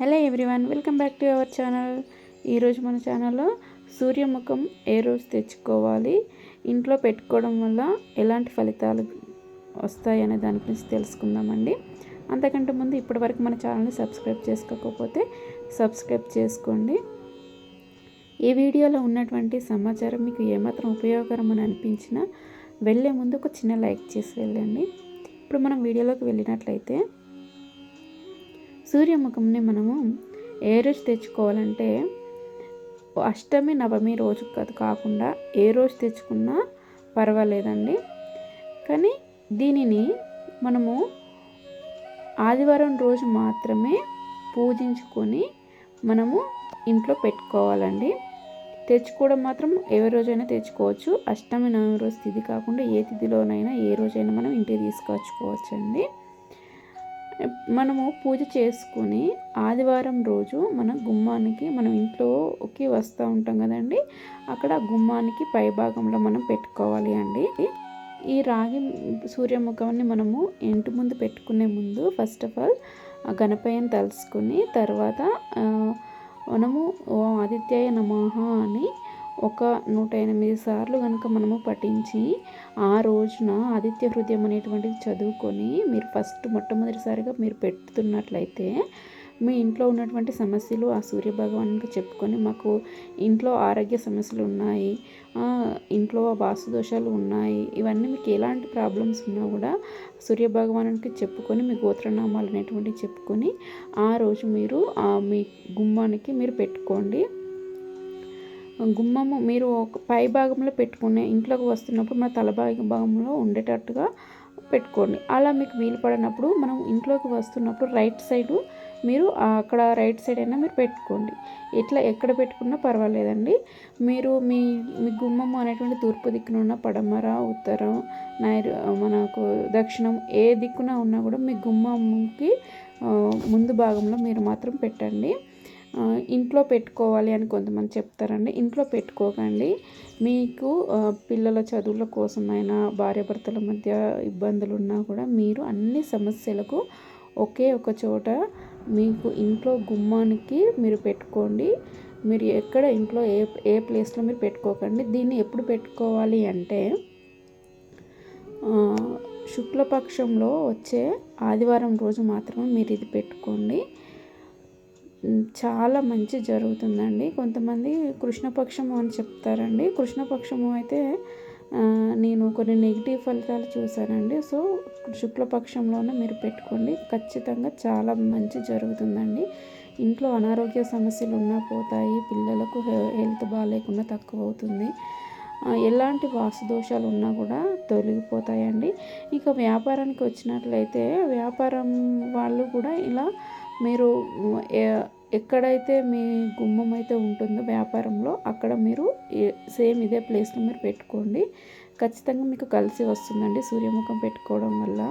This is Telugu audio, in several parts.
Hello everyone welcome back to our channel. ఈరోజు మన ఛానల్లో సూర్యముఖం ఏ రోజు తెచ్చుకోవాలి ఇంట్లో పెట్టుకోవడం వల్ల ఎలాంటి ఫలితాలు వస్తాయి అనే దాని గురించి తెలుసుకుందామండి. అంతకంటే ముందు ఇప్పటివరకు మన ఛానల్ని సబ్స్క్రైబ్ చేసుకోకపోతే సబ్స్క్రైబ్ చేసుకోండి. ఈ వీడియోలో ఉన్నటువంటి సమాచారం మీకు ఏమాత్రం ఉపయోగకరం అని అనిపించినా వెళ్ళే ముందు ఒక చిన్న లైక్ చేసి వెళ్ళండి. ఇప్పుడు మనం వీడియోలోకి వెళ్ళినట్లయితే సూర్యముఖంని మనము ఏ రోజు తెచ్చుకోవాలంటే అష్టమి నవమి రోజు కాకుండా ఏ రోజు తెచ్చుకున్నా పర్వాలేదండి. కానీ దీనిని మనము ఆదివారం రోజు మాత్రమే పూజించుకొని మనము ఇంట్లో పెట్టుకోవాలండి. తెచ్చుకోవడం మాత్రం ఏ రోజైనా తెచ్చుకోవచ్చు. అష్టమి నవమి రోజు తిథి కాకుండా ఏ తిథిలోనైనా ఏ రోజైనా మనం ఇంటికి తీసుకొచ్చుకోవచ్చండి. మనము పూజ చేసుకుని ఆదివారం రోజు మన గుమ్మానికి మనం ఇంట్లోకి వస్తూ ఉంటాం కదండి. అక్కడ గుమ్మానికి పైభాగంలో మనం పెట్టుకోవాలి అండి. ఈ రాగి సూర్యముఖాన్ని మనము ఇంటి ముందు పెట్టుకునే ముందు ఫస్ట్ ఆఫ్ ఆల్ గణపయ్యను తలుసుకుని తర్వాత మనము ఆదిత్యాయ నమః అని ఒక నూట ఎనిమిది సార్లు కనుక మనము పఠించి ఆ రోజున ఆదిత్య హృదయం అనేటువంటిది చదువుకొని మీరు ఫస్ట్ మొట్టమొదటిసారిగా మీరు పెట్టుతున్నట్లయితే మీ ఇంట్లో ఉన్నటువంటి సమస్యలు ఆ సూర్య భగవానికి చెప్పుకొని మాకు ఇంట్లో ఆరోగ్య సమస్యలు ఉన్నాయి ఇంట్లో వాస్తుదోషాలు ఉన్నాయి ఇవన్నీ మీకు ఎలాంటి ప్రాబ్లమ్స్ ఉన్నా కూడా సూర్య భగవానునికి చెప్పుకొని మీ గోత్రనామాలు అనేటువంటివి చెప్పుకొని ఆ రోజు మీరు మీ గుమ్మానికి మీరు పెట్టుకోండి. గుమ్మము మీరు ఒక పై భాగంలో పెట్టుకునే ఇంట్లోకి వస్తున్నప్పుడు మన తల భాగంలో ఉండేటట్టుగా పెట్టుకోండి. అలా మీకు వీలు పడినప్పుడు మనం ఇంట్లోకి వస్తున్నప్పుడు రైట్ సైడు మీరు అక్కడ రైట్ సైడ్ అయినా మీరు పెట్టుకోండి. ఇట్లా ఎక్కడ పెట్టుకున్నా పర్వాలేదండి. మీరు మీ మీ గుమ్మము అనేటువంటి తూర్పు దిక్కున ఉన్న పడమర ఉత్తరం నైరు మనకు దక్షిణం ఏ దిక్కున ఉన్నా కూడా మీ గుమ్మంకి ముందు భాగంలో మీరు మాత్రం పెట్టండి. ఇంట్లో పెట్టుకోవాలి అని కొంతమంది చెప్తారండి. ఇంట్లో పెట్టుకోకండి. మీకు పిల్లల చదువుల కోసమైనా భార్యాభర్తల మధ్య ఇబ్బందులు ఉన్నా కూడా మీరు అన్ని సమస్యలకు ఒకే ఒక చోట మీకు ఇంట్లో గుమ్మానికి మీరు పెట్టుకోండి. మీరు ఎక్కడ ఇంట్లో ఏ ఏ ప్లేస్లో మీరు పెట్టుకోకండి. దీన్ని ఎప్పుడు పెట్టుకోవాలి అంటే శుక్లపక్షంలో వచ్చే ఆదివారం రోజు మాత్రమే మీరు ఇది పెట్టుకోండి. చాలా మంచి జరుగుతుందండి. కొంతమంది కృష్ణపక్షము అని చెప్తారండి. కృష్ణపక్షము అయితే నేను కొన్ని నెగిటివ్ ఫలితాలు చూశానండి. సో శుక్లపక్షంలోనే మీరు పెట్టుకోండి. ఖచ్చితంగా చాలా మంచి జరుగుతుందండి. ఇంట్లో అనారోగ్య సమస్యలు ఉన్నా పోతాయి. పిల్లలకు హెల్త్ బాగాలేకుండా తక్కువ అవుతుంది ఎలాంటి వాస్తుదోషాలు ఉన్నా కూడా తొలగిపోతాయండి. ఇక వ్యాపారానికి వచ్చినట్లయితే వ్యాపారం వాళ్ళు కూడా ఇలా మీరు ఎక్కడైతే మీ గుమ్మం అయితే ఉంటుందో వ్యాపారంలో అక్కడ మీరు సేమ్ ఇదే ప్లేస్లో మీరు పెట్టుకోండి. ఖచ్చితంగా మీకు కలిసి వస్తుందండి సూర్యముఖం పెట్టుకోవడం వల్ల.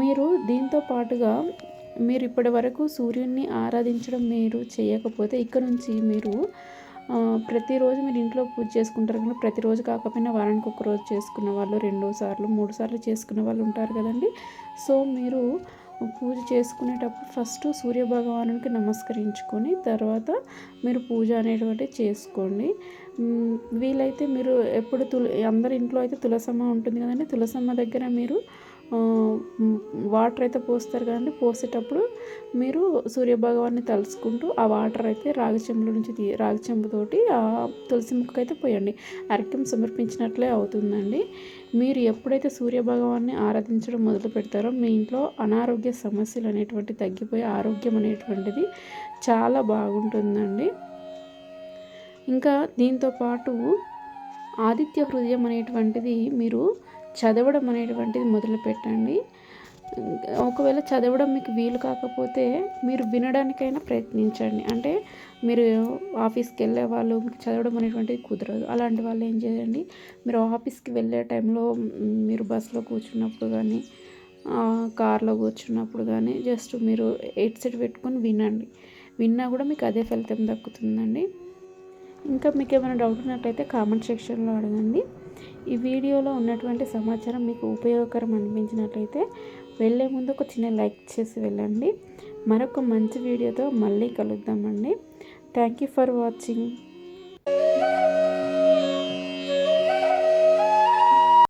మీరు దీంతో పాటుగా మీరు ఇప్పటి వరకు సూర్యుడిని ఆరాధించడం మీరు చేయకపోతే ఇక్కడ నుంచి మీరు ప్రతిరోజు మీరు ఇంట్లో పూజ చేసుకుంటారు కానీ ప్రతిరోజు కాకపోయినా వారానికి ఒక రోజు చేసుకున్న వాళ్ళు రెండు సార్లు మూడు సార్లు చేసుకున్న వాళ్ళు ఉంటారు కదండి. సో మీరు పూజ చేసుకునేటప్పుడు ఫస్ట్ సూర్యభగవానునికి నమస్కరించుకొని తర్వాత మీరు పూజ అనేటువంటి చేసుకోండి. వీలైతే మీరు ఎప్పుడు తుల అందరి ఇంట్లో అయితే తులసమ్మ ఉంటుంది కదండి. తులసమ్మ దగ్గర మీరు వాటర్ అయితే పోస్తారు కదండి. పోసేటప్పుడు మీరు సూర్యభగవాన్ని తలుచుకుంటూ ఆ వాటర్ అయితే రాగి చెంబుల నుంచి తీ రాగి చెంబుతోటి ఆ తులసి ముక్కకు అయితే పోయండి. అర్ఘ్యం సమర్పించినట్లే అవుతుందండి. మీరు ఎప్పుడైతే సూర్యభగవాన్ని ఆరాధించడం మొదలు పెడతారో మీ ఇంట్లో అనారోగ్య సమస్యలు అనేటువంటి తగ్గిపోయి ఆరోగ్యం అనేటువంటిది చాలా బాగుంటుందండి. ఇంకా దీంతో పాటు ఆదిత్య హృదయం అనేటువంటిది మీరు చదవడం అనేటువంటిది మొదలు పెట్టండి. ఒకవేళ చదవడం మీకు వీలు కాకపోతే మీరు వినడానికైనా ప్రయత్నించండి. అంటే మీరు ఆఫీస్కి వెళ్ళే వాళ్ళు మీకు చదవడం అనేటువంటిది కుదరదు. అలాంటి వాళ్ళు ఏం చేయండి? మీరు ఆఫీస్కి వెళ్ళే టైంలో మీరు బస్సులో కూర్చున్నప్పుడు కానీ కార్లో కూర్చున్నప్పుడు కానీ జస్ట్ మీరు ఎయిట్ సెట్ పెట్టుకొని వినండి. విన్నా కూడా మీకు అదే ఫలితం దక్కుతుందండి. ఇంకా మీకు ఏమైనా డౌట్ ఉన్నట్లయితే కామెంట్ సెక్షన్లో అడగండి. ఈ వీడియోలో ఉన్నటువంటి సమాచారం మీకు ఉపయోగకరం అనిపించినట్లయితే వెళ్ళే ముందు ఒక చిన్న లైక్ చేసి వెళ్ళండి. మరొక మంచి వీడియోతో మళ్ళీ కలుద్దామండి. Thank you for watching